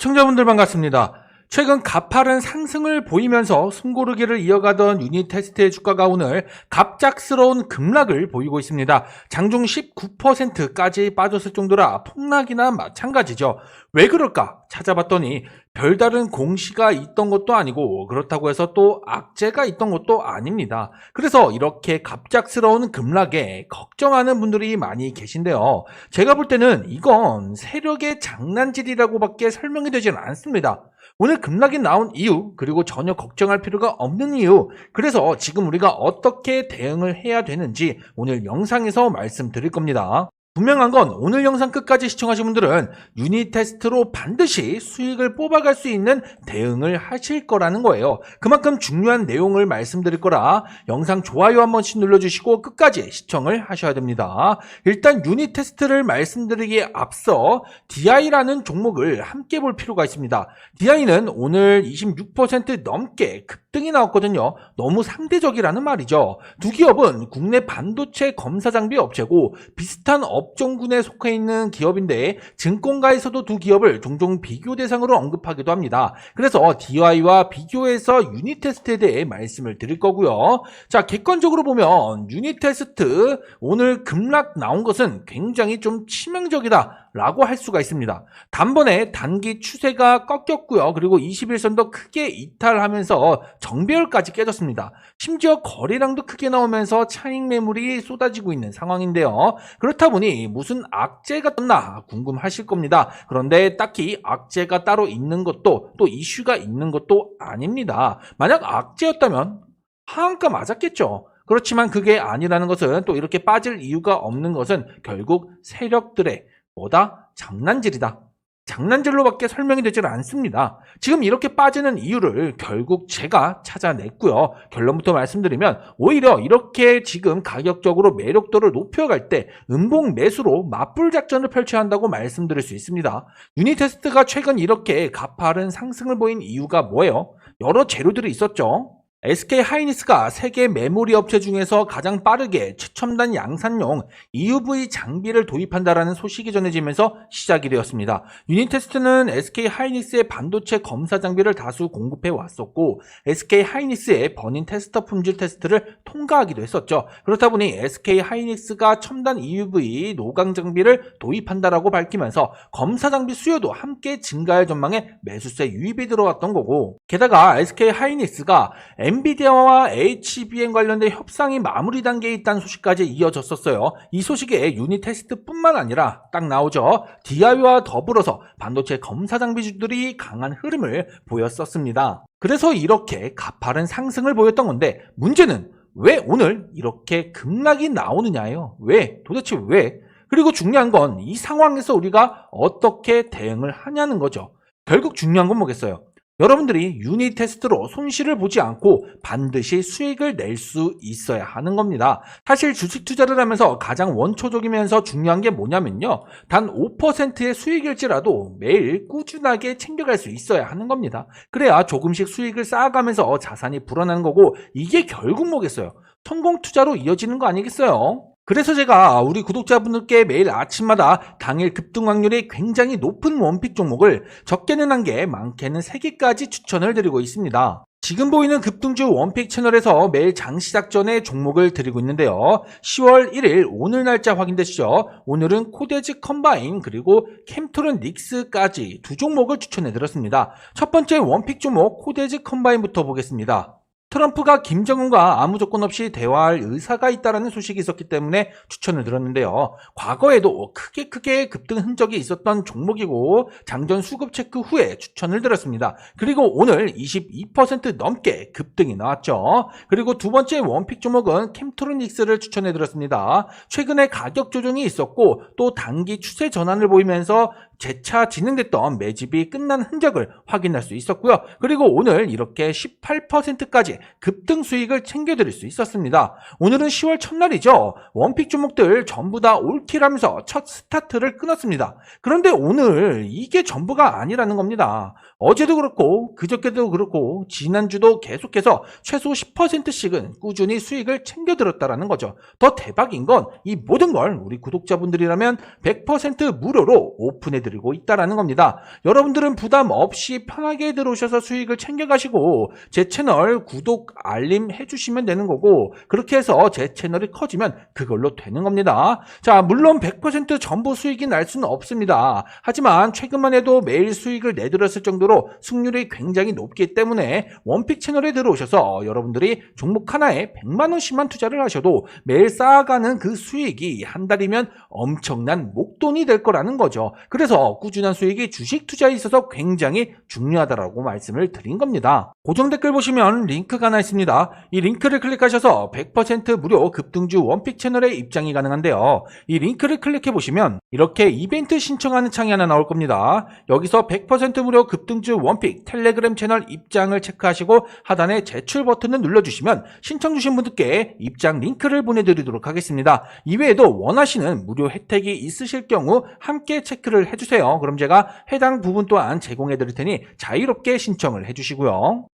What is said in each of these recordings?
시청자분들 반갑습니다. 최근 가파른 상승을 보이면서 숨고르기를 이어가던 유닛 테스트의 주가가 오늘 갑작스러운 급락을 보이고 있습니다. 장중 19%까지 빠졌을 정도라 폭락이나 마찬가지죠. 왜 그럴까 찾아봤더니 별다른 공시가 있던 것도 아니고 그렇다고 해서 또 악재가 있던 것도 아닙니다. 그래서 이렇게 갑작스러운 급락에 걱정하는 분들이 많이 계신데요. 제가 볼 때는 이건 세력의 장난질이라고밖에 설명이 되지는 않습니다. 오늘 급락이 나온 이유, 그리고 전혀 걱정할 필요가 없는 이유, 그래서 지금 우리가 어떻게 대응을 해야 되는지 오늘 영상에서 말씀드릴 겁니다. 분명한 건 오늘 영상 끝까지 시청하신 분들은 유닛 테스트로 반드시 수익을 뽑아갈 수 있는 대응을 하실 거라는 거예요. 그만큼 중요한 내용을 말씀드릴 거라 영상 좋아요 한 번씩 눌러주시고 끝까지 시청을 하셔야 됩니다. 일단 유닛 테스트를 말씀드리기에 앞서 DI라는 종목을 함께 볼 필요가 있습니다. DI는 오늘 26% 넘게 급등이 나왔거든요. 너무 상대적이라는 말이죠. 두 기업은 국내 반도체 검사 장비 업체고 비슷한 업 종군에 속해 있는 기업인데 증권가에서도 두 기업을 종종 비교 대상으로 언급하기도 합니다. 그래서 DI와 비교해서 유닛 테스트에 대해 말씀을 드릴 거고요. 자, 객관적으로 보면 유닛 테스트 오늘 급락 나온 것은 굉장히 좀 치명적이다. 라고 할 수가 있습니다. 단번에 단기 추세가 꺾였고요. 그리고 21선도 크게 이탈하면서 정배열까지 깨졌습니다. 심지어 거래량도 크게 나오면서 차익 매물이 쏟아지고 있는 상황인데요. 그렇다 보니 무슨 악재가 떴나 궁금하실 겁니다. 그런데 딱히 악재가 따로 있는 것도 또 이슈가 있는 것도 아닙니다. 만약 악재였다면 하한가 맞았겠죠. 그렇지만 그게 아니라는 것은 또 이렇게 빠질 이유가 없는 것은 결국 세력들의 뭐다? 장난질이다. 장난질로밖에 설명이 되질 않습니다. 지금 이렇게 빠지는 이유를 결국 제가 찾아냈고요. 결론부터 말씀드리면 오히려 이렇게 지금 가격적으로 매력도를 높여갈 때 음봉 매수로 맞불 작전을 펼쳐야 한다고 말씀드릴 수 있습니다. 유니 테스트가 최근 이렇게 가파른 상승을 보인 이유가 뭐예요? 여러 재료들이 있었죠. SK 하이니스가 세계 메모리 업체 중에서 가장 빠르게 최첨단 양산용 EUV 장비를 도입한다라는 소식이 전해지면서 시작이 되었습니다. 유닛 테스트는 SK 하이닉스의 반도체 검사 장비를 다수 공급해 왔었고 SK 하이닉스의 버닌 테스터 품질 테스트를 통과하기도 했었죠. 그렇다 보니 SK 하이닉스가 첨단 EUV 노광 장비를 도입한다라고 밝히면서 검사 장비 수요도 함께 증가할 전망에 매수세 유입이 들어왔던 거고 게다가 SK 하이닉스가 엔비디아와 HBM 관련된 협상이 마무리 단계에 있다는 소식까지 이어졌었어요. 이 소식에 유닛 테스트뿐만 아니라 딱 나오죠. DI와 더불어서 반도체 검사 장비주들이 강한 흐름을 보였었습니다. 그래서 이렇게 가파른 상승을 보였던 건데 문제는 왜 오늘 이렇게 급락이 나오느냐예요. 왜? 도대체 왜? 그리고 중요한 건 이 상황에서 우리가 어떻게 대응을 하냐는 거죠. 결국 중요한 건 뭐겠어요? 여러분들이 유닛 테스트로 손실을 보지 않고 반드시 수익을 낼 수 있어야 하는 겁니다. 사실 주식 투자를 하면서 가장 원초적이면서 중요한 게 뭐냐면요. 단 5%의 수익일지라도 매일 꾸준하게 챙겨갈 수 있어야 하는 겁니다. 그래야 조금씩 수익을 쌓아가면서 자산이 불어나는 거고 이게 결국 뭐겠어요? 성공 투자로 이어지는 거 아니겠어요? 그래서 제가 우리 구독자분들께 매일 아침마다 당일 급등 확률이 굉장히 높은 원픽 종목을 적게는 한 개, 많게는 3개까지 추천을 드리고 있습니다. 지금 보이는 급등주 원픽 채널에서 매일 장 시작 전에 종목을 드리고 있는데요. 10월 1일 오늘 날짜 확인되시죠? 오늘은 코데즈 컴바인 그리고 캠토른 닉스까지 두 종목을 추천해 드렸습니다. 첫 번째 원픽 종목 코데즈 컴바인부터 보겠습니다. 트럼프가 김정은과 아무 조건 없이 대화할 의사가 있다라는 소식이 있었기 때문에 추천을 드렸는데요. 과거에도 크게 크게 급등 흔적이 있었던 종목이고 장전 수급 체크 후에 추천을 드렸습니다. 그리고 오늘 22% 넘게 급등이 나왔죠. 그리고 두 번째 원픽 종목은 캠트로닉스를 추천해 드렸습니다. 최근에 가격 조정이 있었고 또 단기 추세 전환을 보이면서 재차 진행됐던 매집이 끝난 흔적을 확인할 수 있었고요. 그리고 오늘 이렇게 18%까지 급등 수익을 챙겨드릴 수 있었습니다. 오늘은 10월 첫날이죠. 원픽 종목들 전부 다 올킬하면서 첫 스타트를 끊었습니다. 그런데 오늘 이게 전부가 아니라는 겁니다. 어제도 그렇고 그저께도 그렇고 지난주도 계속해서 최소 10%씩은 꾸준히 수익을 챙겨들었다라는 거죠. 더 대박인 건 이 모든 걸 우리 구독자분들이라면 100% 무료로 오픈해 드릴 보여드리고 있다라는 겁니다. 여러분들은 부담 없이 편하게 들어오셔서 수익을 챙겨가시고 제 채널 구독, 알림 해주시면 되는 거고 그렇게 해서 제 채널이 커지면 그걸로 되는 겁니다. 자, 물론 100% 전부 수익이 날 수는 없습니다. 하지만 최근만 해도 매일 수익을 내드렸을 정도로 승률이 굉장히 높기 때문에 원픽 채널에 들어오셔서 여러분들이 종목 하나에 100만 원씩만 투자를 하셔도 매일 쌓아가는 그 수익이 한 달이면 엄청난 목돈이 될 거라는 거죠. 그래서 꾸준한 수익이 주식 투자에 있어서 굉장히 중요하다라고 말씀을 드린 겁니다. 고정 댓글 보시면 링크가 하나 있습니다. 이 링크를 클릭하셔서 100% 무료 급등주 원픽 채널에 입장이 가능한데요. 이 링크를 클릭해 보시면 이렇게 이벤트 신청하는 창이 하나 나올 겁니다. 여기서 100% 무료 급등 주 원픽 텔레그램 채널 입장을 체크하시고 하단에 제출 버튼을 눌러주시면 신청 주신 분들께 입장 링크를 보내드리도록 하겠습니다. 이외에도 원하시는 무료 혜택이 있으실 경우 함께 체크를 해주세요. 그럼 제가 해당 부분 또한 제공해 드릴 테니 자유롭게 신청을 해주시고요.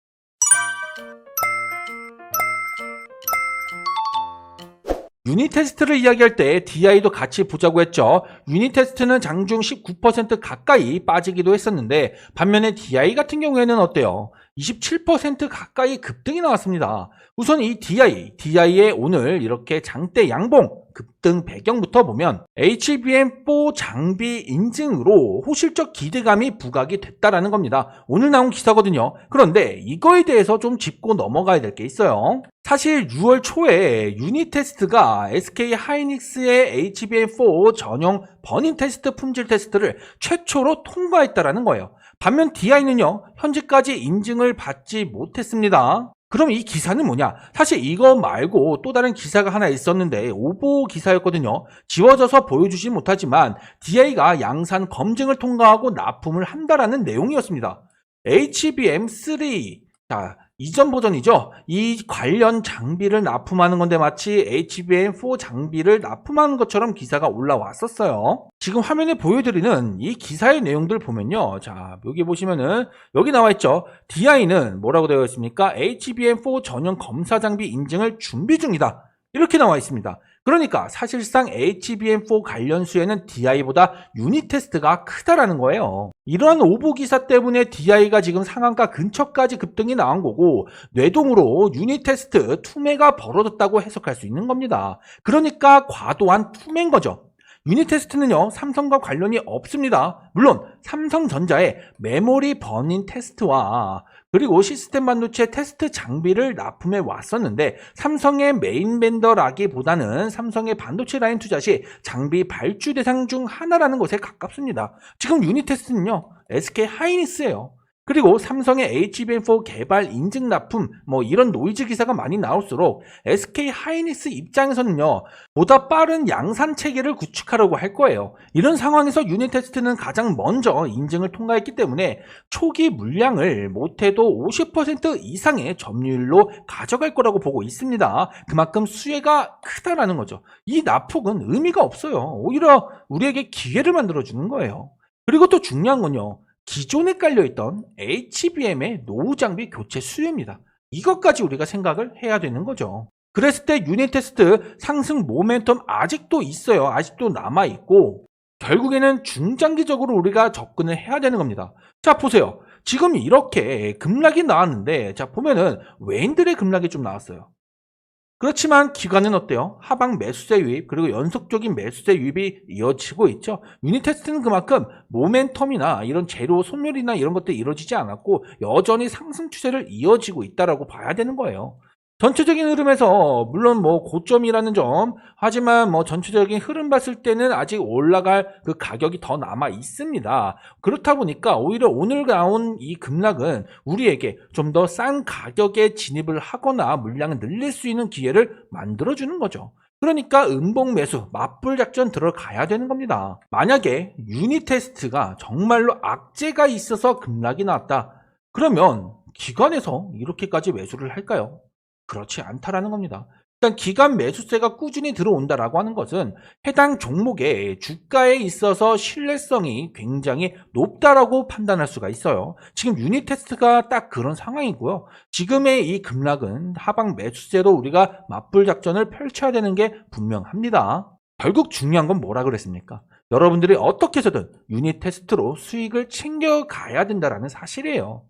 유닛 테스트를 이야기할 때 DI도 같이 보자고 했죠. 유닛 테스트는 장중 19% 가까이 빠지기도 했었는데 반면에 DI 같은 경우에는 어때요? 27% 가까이 급등이 나왔습니다. 우선 이 DI, DI의 오늘 이렇게 장대 양봉 급등 배경부터 보면 HBM4 장비 인증으로 호실적 기대감이 부각이 됐다라는 겁니다. 오늘 나온 기사거든요. 그런데 이거에 대해서 좀 짚고 넘어가야 될 게 있어요. 사실 6월 초에 유닛 테스트가 SK 하이닉스의 HBM4 전용 버닝 테스트 품질 테스트를 최초로 통과했다라는 거예요. 반면 DI는요, 현재까지 인증을 받지 못했습니다. 그럼 이 기사는 뭐냐? 사실 이거 말고 또 다른 기사가 하나 있었는데 오보 기사였거든요. 지워져서 보여주지 못하지만 DI가 양산 검증을 통과하고 납품을 한다라는 내용이었습니다. HBM3 자 이전 버전이죠. 이 관련 장비를 납품하는 건데 마치 HBM4 장비를 납품하는 것처럼 기사가 올라왔었어요. 지금 화면에 보여드리는 이 기사의 내용들 보면요. 자, 여기 보시면은 여기 나와 있죠. DI는 뭐라고 되어 있습니까? HBM4 전용 검사 장비 인증을 준비 중이다. 이렇게 나와 있습니다. 그러니까 사실상 HBM4 관련 수에는 DI보다 유닛 테스트가 크다라는 거예요. 이러한 오보 기사 때문에 DI가 지금 상한가 근처까지 급등이 나온 거고 뇌동으로 유닛 테스트 투매가 벌어졌다고 해석할 수 있는 겁니다. 그러니까 과도한 투매인 거죠. 유닛 테스트는요, 삼성과 관련이 없습니다. 물론, 삼성전자의 메모리 버닝 테스트와 그리고 시스템 반도체 테스트 장비를 납품해 왔었는데, 삼성의 메인 벤더라기보다는 삼성의 반도체 라인 투자 시 장비 발주 대상 중 하나라는 것에 가깝습니다. 지금 유닛 테스트는요, SK 하이닉스예요. 그리고 삼성의 HBM4 개발 인증 납품 뭐 이런 노이즈 기사가 많이 나올수록 SK 하이닉스 입장에서는요 보다 빠른 양산 체계를 구축하려고 할 거예요. 이런 상황에서 유닛 테스트는 가장 먼저 인증을 통과했기 때문에 초기 물량을 못해도 50% 이상의 점유율로 가져갈 거라고 보고 있습니다. 그만큼 수혜가 크다라는 거죠. 이 납폭은 의미가 없어요. 오히려 우리에게 기회를 만들어 주는 거예요. 그리고 또 중요한 건요. 기존에 깔려있던 HBM의 노후 장비 교체 수요입니다. 이것까지 우리가 생각을 해야 되는 거죠. 그랬을 때 유닛 테스트 상승 모멘텀 아직도 있어요. 아직도 남아있고, 결국에는 중장기적으로 우리가 접근을 해야 되는 겁니다. 자, 보세요. 지금 이렇게 급락이 나왔는데, 자, 보면은 외인들의 급락이 좀 나왔어요. 그렇지만 기관은 어때요? 하방 매수세 유입 그리고 연속적인 매수세 유입이 이어지고 있죠. 유닛 테스트는 그만큼 모멘텀이나 이런 재료 소멸이나 이런 것들이 이루어지지 않았고 여전히 상승 추세를 이어지고 있다라고 봐야 되는 거예요. 전체적인 흐름에서 물론 뭐 고점이라는 점 하지만 뭐 전체적인 흐름 봤을 때는 아직 올라갈 그 가격이 더 남아 있습니다. 그렇다 보니까 오히려 오늘 나온 이 급락은 우리에게 좀 더 싼 가격에 진입을 하거나 물량을 늘릴 수 있는 기회를 만들어 주는 거죠. 그러니까 음봉 매수, 맞불 작전 들어가야 되는 겁니다. 만약에 유닛 테스트가 정말로 악재가 있어서 급락이 나왔다. 그러면 기관에서 이렇게까지 매수를 할까요? 그렇지 않다라는 겁니다. 일단 기간 매수세가 꾸준히 들어온다라고 하는 것은 해당 종목의 주가에 있어서 신뢰성이 굉장히 높다라고 판단할 수가 있어요. 지금 유닛 테스트가 딱 그런 상황이고요. 지금의 이 급락은 하방 매수세로 우리가 맞불 작전을 펼쳐야 되는 게 분명합니다. 결국 중요한 건 뭐라 그랬습니까? 여러분들이 어떻게 해서든 유닛 테스트로 수익을 챙겨가야 된다라는 사실이에요.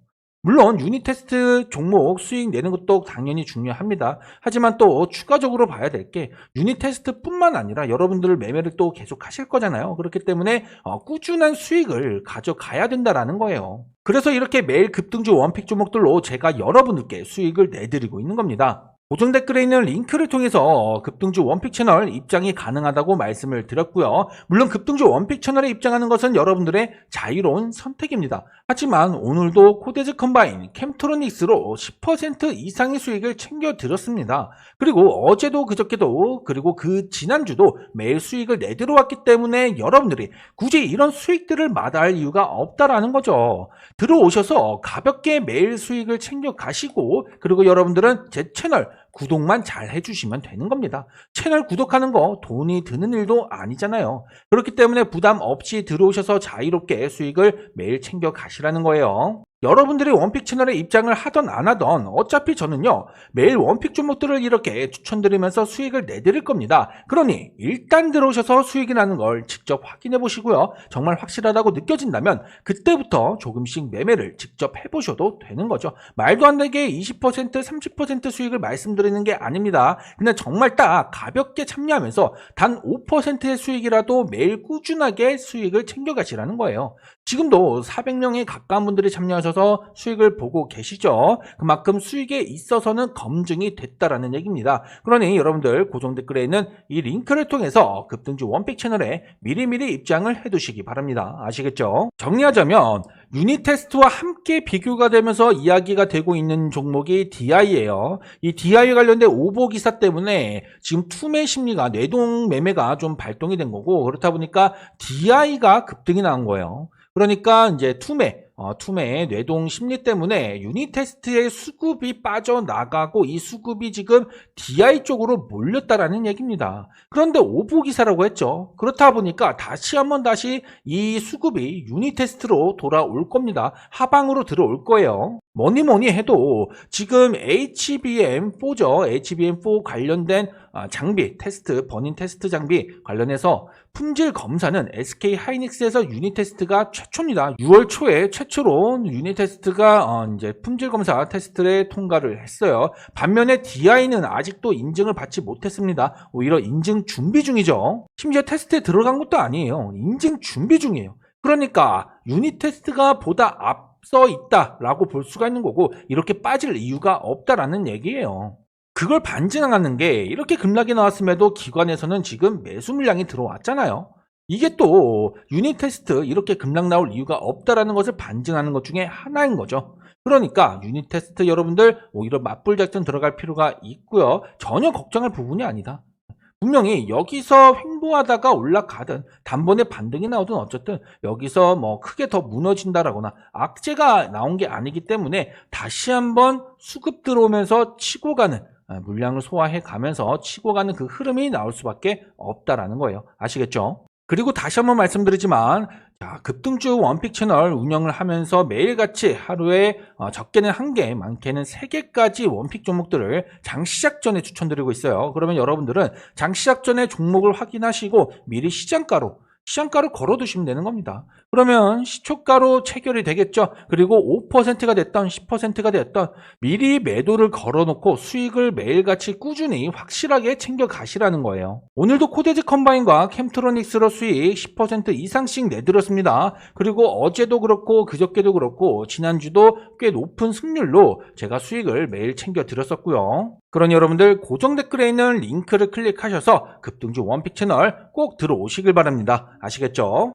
물론 유닛 테스트 종목 수익 내는 것도 당연히 중요합니다. 하지만 또 추가적으로 봐야 될 게 유닛 테스트뿐만 아니라 여러분들 매매를 또 계속 하실 거잖아요. 그렇기 때문에 어, 꾸준한 수익을 가져가야 된다라는 거예요. 그래서 이렇게 매일 급등주 원픽 종목들로 제가 여러분들께 수익을 내드리고 있는 겁니다. 고정 댓글에 있는 링크를 통해서 급등주 원픽 채널 입장이 가능하다고 말씀을 드렸고요. 물론 급등주 원픽 채널에 입장하는 것은 여러분들의 자유로운 선택입니다. 하지만 오늘도 코데즈 컴바인 캠트로닉스로 10% 이상의 수익을 챙겨 드렸습니다. 그리고 어제도 그저께도 그리고 그 지난주도 매일 수익을 내들어왔기 때문에 여러분들이 굳이 이런 수익들을 마다할 이유가 없다라는 거죠. 들어오셔서 가볍게 매일 수익을 챙겨 가시고 그리고 여러분들은 제 채널 구독만 잘 해주시면 되는 겁니다. 채널 구독하는 거 돈이 드는 일도 아니잖아요. 그렇기 때문에 부담 없이 들어오셔서 자유롭게 수익을 매일 챙겨 가시라는 거예요. 여러분들이 원픽 채널에 입장을 하던 안 하던 어차피 저는요 매일 원픽 종목들을 이렇게 추천드리면서 수익을 내드릴 겁니다. 그러니 일단 들어오셔서 수익이 나는 걸 직접 확인해 보시고요. 정말 확실하다고 느껴진다면 그때부터 조금씩 매매를 직접 해보셔도 되는 거죠. 말도 안 되게 20% 30% 수익을 말씀드리는 게 아닙니다. 그냥 정말 딱 가볍게 참여하면서 단 5%의 수익이라도 매일 꾸준하게 수익을 챙겨가시라는 거예요. 지금도 400명에 가까운 분들이 참여하셔서 수익을 보고 계시죠. 그만큼 수익에 있어서는 검증이 됐다라는 얘기입니다. 그러니 여러분들 고정 댓글에 있는 이 링크를 통해서 급등주 원픽 채널에 미리미리 입장을 해두시기 바랍니다. 아시겠죠? 정리하자면 유닛 테스트와 함께 비교가 되면서 이야기가 되고 있는 종목이 DI예요. 이 DI 관련된 오보 기사 때문에 지금 투매 심리가 뇌동 매매가 좀 발동이 된 거고 그렇다 보니까 DI가 급등이 나온 거예요. 그러니까 이제 투매, 어, 투매의 뇌동 심리 때문에 유닛 테스트의 수급이 빠져나가고 이 수급이 지금 DI 쪽으로 몰렸다라는 얘기입니다. 그런데 오보 기사라고 했죠. 그렇다 보니까 다시 한번 다시 이 수급이 유닛 테스트로 돌아올 겁니다. 하방으로 들어올 거예요. 뭐니 뭐니 해도 지금 HBM4죠. HBM4 관련된 아, 장비, 테스트, 버닌 테스트 장비 관련해서 품질 검사는 SK 하이닉스에서 유닛 테스트가 최초입니다. 6월 초에 최초로 유닛 테스트가 어, 이제 품질 검사 테스트를 통과를 했어요. 반면에 DI는 아직도 인증을 받지 못했습니다. 오히려 인증 준비 중이죠. 심지어 테스트에 들어간 것도 아니에요. 인증 준비 중이에요. 그러니까 유닛 테스트가 보다 앞서 있다라고 볼 수가 있는 거고 이렇게 빠질 이유가 없다라는 얘기예요. 그걸 반증하는 게 이렇게 급락이 나왔음에도 기관에서는 지금 매수 물량이 들어왔잖아요. 이게 또 유닛 테스트 이렇게 급락 나올 이유가 없다라는 것을 반증하는 것 중에 하나인 거죠. 그러니까 유닛 테스트 여러분들 오히려 맞불 작전 들어갈 필요가 있고요. 전혀 걱정할 부분이 아니다. 분명히 여기서 횡보하다가 올라가든 단번에 반등이 나오든 어쨌든 여기서 뭐 크게 더 무너진다라거나 악재가 나온 게 아니기 때문에 다시 한번 수급 들어오면서 치고 가는 아, 물량을 소화해 가면서 치고 가는 그 흐름이 나올 수밖에 없다라는 거예요. 아시겠죠? 그리고 다시 한번 말씀드리지만 자, 급등주 원픽 채널 운영을 하면서 매일같이 하루에 어, 적게는 한 개, 많게는 세 개까지 원픽 종목들을 장 시작 전에 추천드리고 있어요. 그러면 여러분들은 장 시작 전에 종목을 확인하시고 미리 시장가로 시장가를 걸어두시면 되는 겁니다. 그러면 시초가로 체결이 되겠죠. 그리고 5%가 됐던 10%가 됐던 미리 매도를 걸어놓고 수익을 매일같이 꾸준히 확실하게 챙겨 가시라는 거예요. 오늘도 코데즈 컴바인과 캠트로닉스로 수익 10% 이상씩 내드렸습니다. 그리고 어제도 그렇고 그저께도 그렇고 지난주도 꽤 높은 승률로 제가 수익을 매일 챙겨 드렸었고요. 그러니 여러분들 고정 댓글에 있는 링크를 클릭하셔서 급등주 원픽 채널 꼭 들어오시길 바랍니다. 아시겠죠?